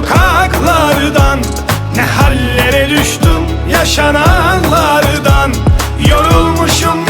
sokaklardan Ne hallere düştüm yaşananlardan. Yorulmuşum